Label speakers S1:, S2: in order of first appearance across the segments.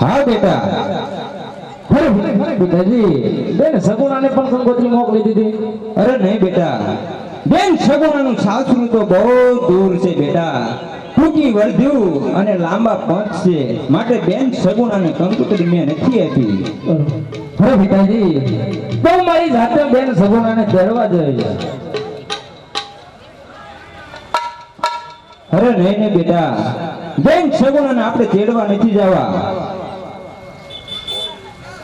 S1: હા બેટા.
S2: અરે બેટાજી. બેન સગુણાને પણ કંકોત્રી મોકલી દીધી.
S1: અરે નહીં બેટા. બેન સગુણાનું સાસરું તો બહુ દૂર છે બેટા. ટૂંકી વર્ધ્યું અને લાંબા પંચ છે. માટે બેન સગુણાને કંકોત્રી મેં નથી આપી.
S2: અરે બેટાજી. તો મારી જાતે બેન સગુણાને તેડવા જોઈએ
S1: અરે નહીં નહીં બેટા. બેન સગુણાને આપણે તેડવા નથી જવા.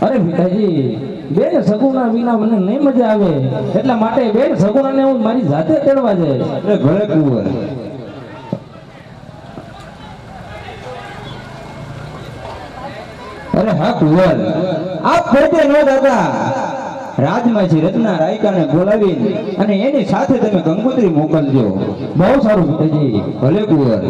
S2: અરે પિતાજી બેન સગુણા વિના મને નહીં મજા આવે. એટલા માટે બેન સગુણાને હું મારી જાતે તેડવા જાય
S1: અરે ભલે કુંવર અરે હા કુંવર આપ પોતે ન દાદા રાજમાજી રત્ના રાયકાને બોલાવી અને એની સાથે તમે ગંગોત્રી મોકલજો.
S2: બહુ સારું
S1: ભલે કુંવર.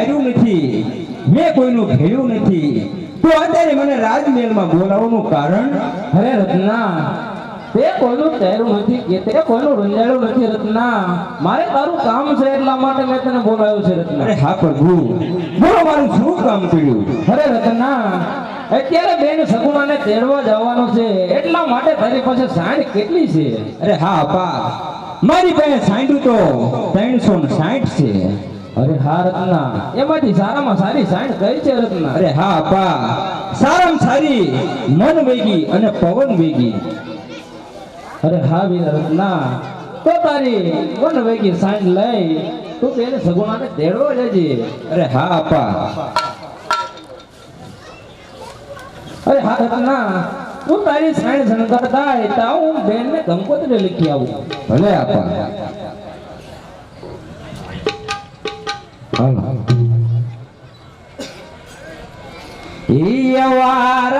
S1: છાર્યું નથી. મેં કોઈનું ભેળ્યું નથી. તો અત્યારે મને રાજમહેલમાં બોલાવવાનું કારણ?
S2: અરે રત્ના તે કોઈનું ચહેરું નથી કે તે કોઈનું રંજાડું નથી રત્ના. મારે તારું કામ છે એટલા માટે મેં તને બોલાવ્યો છે
S1: અરે
S2: રત્ના
S1: હા પ્રભુ બોલો મારું શું કામ કર્યું?
S2: અરે રત્ના અત્યારે બેન સગુણાને તેડવા જવાનો છે. એટલા માટે તારી પાસે સાંઠ કેટલી છે?
S1: અરે હા પા મારી પાસે સાંઠ તો ત્રણસો સાઠ છે.
S2: અરે હા, રત્ના. એમાંથી સારામાં સારી સાઈન કઈ છે, રત્ના.
S1: અરે હા પા સારામાં સારી મન વેગી અને પવન વેગી.
S2: અરે હા, વીર રત્ના. તો તારી મન વેગી સાઈન લઈ, તું તેને સગુણાને દેડો લેજે.
S1: અરે હા પા
S2: અરે હા, રત્ના. તું તારી સાઈન શણગાર થાય તો હું બેન ને કંકોત્રી લખી આવું.
S1: ભલે, આપા. હાલો
S2: ઈયવા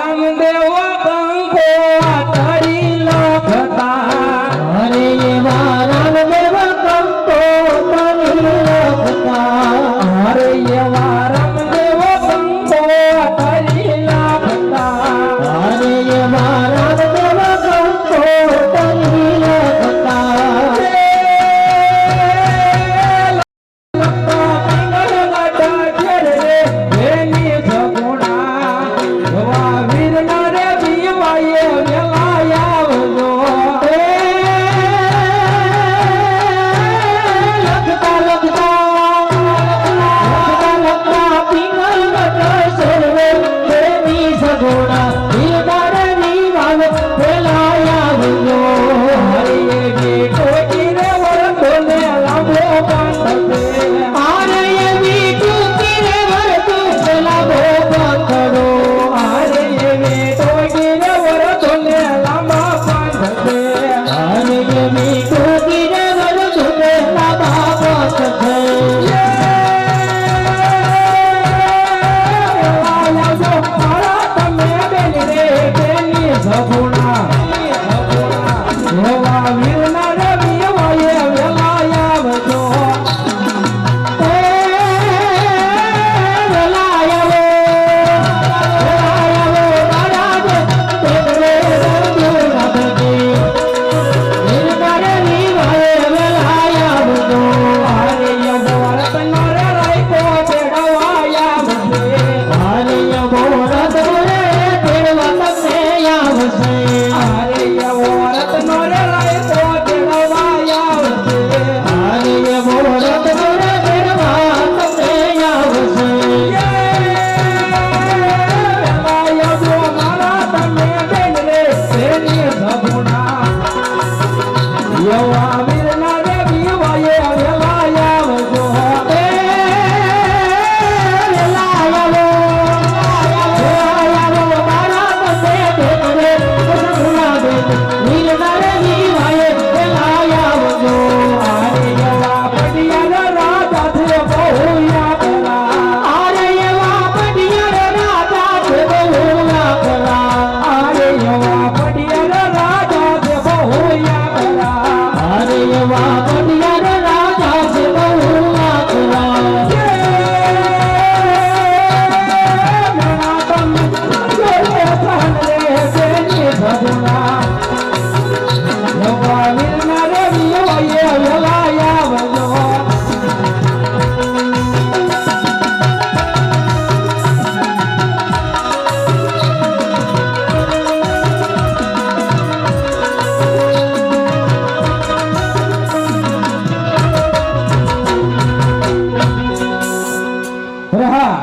S2: હા.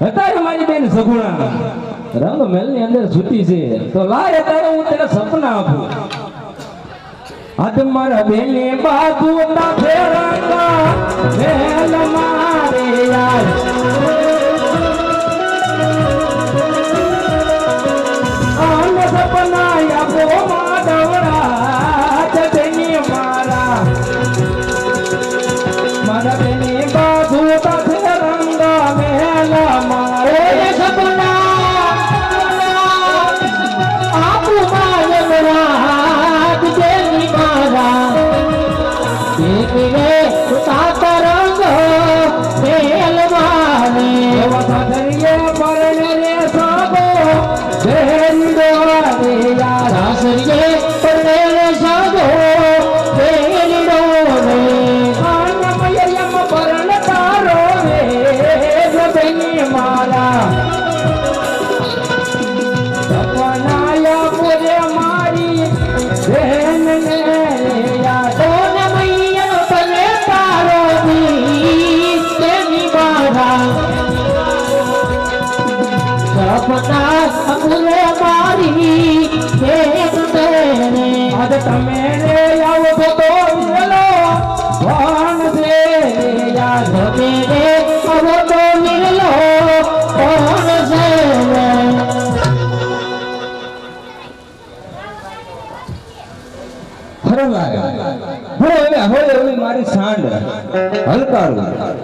S2: અત્યારે મારી બેન સગુણા. રામ મહેલ અંદર સૂતી છે. તો લાય અત્યારે હું તને સપના આપું. અદ મારા બેને બાજુ ના ફેરંગા મારે યાર. મારી તમે રે તો બોલો ભણ રે યાદ મે રે આવતો મિલલો ભણ છે
S1: હરવા હરે સાંડ હલકારું.